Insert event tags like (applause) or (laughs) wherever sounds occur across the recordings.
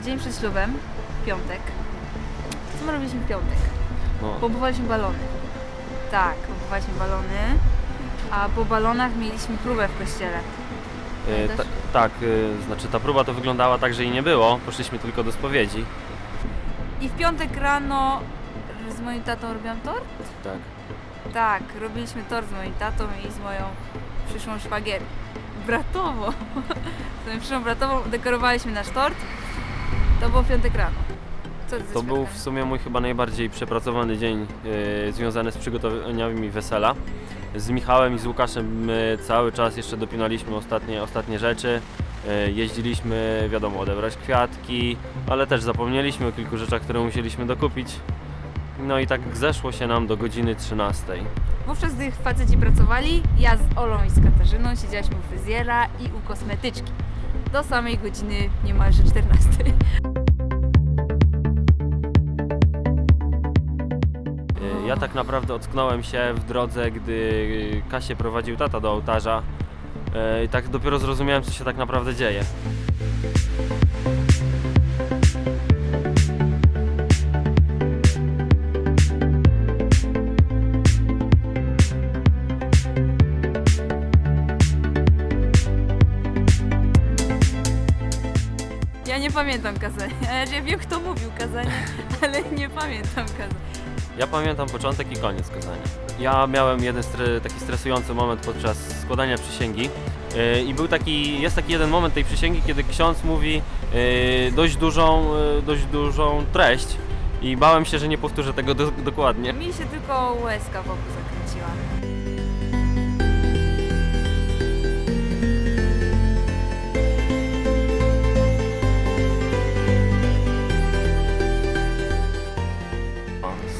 dzień przed ślubem, piątek. Co my robiliśmy w piątek? No, Pompowaliśmy balony. Tak, pompowaliśmy balony. A po balonach mieliśmy próbę w kościele. e, pamiętasz? ta, tak, e, znaczy ta próba to wyglądała tak, że jej nie było. Poszliśmy tylko do spowiedzi. I w piątek rano z moim tatą robiłam tort? Tak. Tak, robiliśmy tort z moim tatą i z moją przyszłą szwagier. Bratową. (laughs) Z moją przyszłą bratową dekorowaliśmy nasz tort. To było piątek rano. Co ty ze To był w sumie mój chyba najbardziej przepracowany dzień e, związany z przygotowaniami wesela. Z Michałem i z Łukaszem my cały czas jeszcze dopinaliśmy ostatnie, ostatnie rzeczy. E, jeździliśmy, wiadomo, odebrać kwiatki, ale też zapomnieliśmy o kilku rzeczach, które musieliśmy dokupić. No i tak zeszło się nam do godziny 13. Wówczas, gdy faceci pracowali, ja z Olą i z Katarzyną siedziałyśmy u fryzjera i u kosmetyczki. Do samej godziny niemalże 14. E, Ja tak naprawdę ocknąłem się w drodze, gdy Kasię prowadził tata do ołtarza. E, I tak dopiero zrozumiałem, co się tak naprawdę dzieje. Ja nie pamiętam kazania. Ja wiem, kto mówił kazanie, ale nie pamiętam kazania. Ja pamiętam początek i koniec kazania. Ja miałem jeden stre, taki stresujący moment podczas składania przysięgi. Yy, I był taki, jest taki jeden moment tej przysięgi, kiedy ksiądz mówi yy, dość, dużą, yy, dość dużą treść i bałem się, że nie powtórzę tego do, dokładnie. Mi się tylko łezka wokół zakręciła.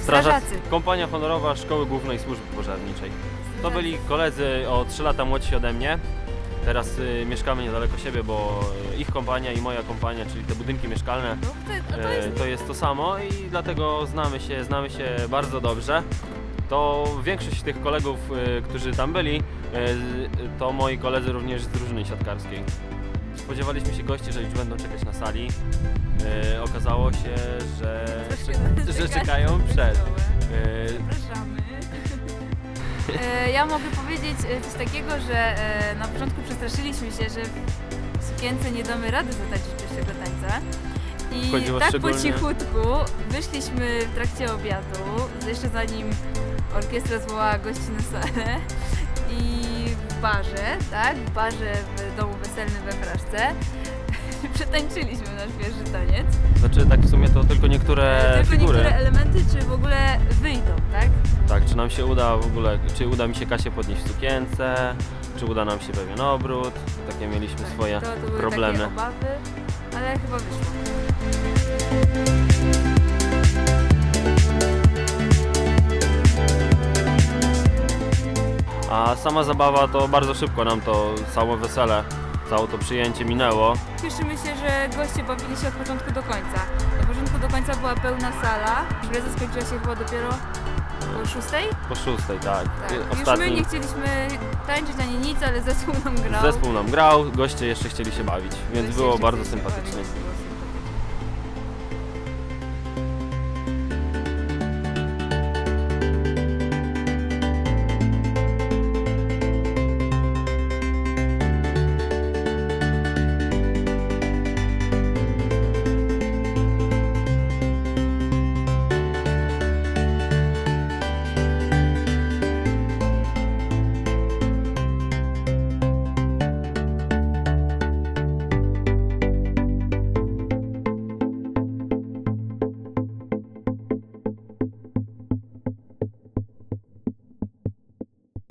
Strażacy. Kompania honorowa Szkoły Głównej Służby Pożarniczej. To byli koledzy o 3 lata młodsi ode mnie. Teraz y, mieszkamy niedaleko siebie, bo y, ich kompania i moja kompania, czyli te budynki mieszkalne, No, to, to E, jest to jest to samo i dlatego znamy się, znamy się bardzo dobrze. To większość tych kolegów, e, którzy tam byli, z- to moi koledzy również z drużyny siatkarskiej. Spodziewaliśmy się gości, że już będą czekać na sali. E, Okazało się, że, że, czekają przed. dołem. E, Zapraszamy. E, ja mogę powiedzieć e, coś takiego, że e, na początku przestraszyliśmy się, że w sukience nie damy rady zatańczyć pierwszego tańca. I Chodziło tak szczególnie- po cichutku wyszliśmy w trakcie obiadu, jeszcze zanim orkiestra zwołała gości na salę i barze, tak, w barze w domu weselnym we Fraszce (laughs) przetańczyliśmy nasz pierwszy taniec. Znaczy tak w sumie to tylko niektóre (laughs) Tylko figury. niektóre elementy, czy w ogóle wyjdą, tak? Tak, czy nam się uda w ogóle, czy uda mi się Kasię podnieść w sukience, czy uda nam się pewien obrót. Takie mieliśmy Tak, swoje to, to były problemy. takie obawy, ale chyba wyszło. A sama zabawa to bardzo szybko nam to całe wesele, całe to przyjęcie minęło. Cieszymy się, że goście bawili się od początku do końca. Od początku do końca była pełna sala. Impreza skończyła się chyba dopiero o szóstej. Po szóstej, tak. Tak. Już my Ostatni nie chcieliśmy tańczyć ani nic, ale zespół nam grał. zespół nam grał, goście jeszcze chcieli się bawić, więc Goście było jeszcze bardzo chcieli się sympatycznie. bawić,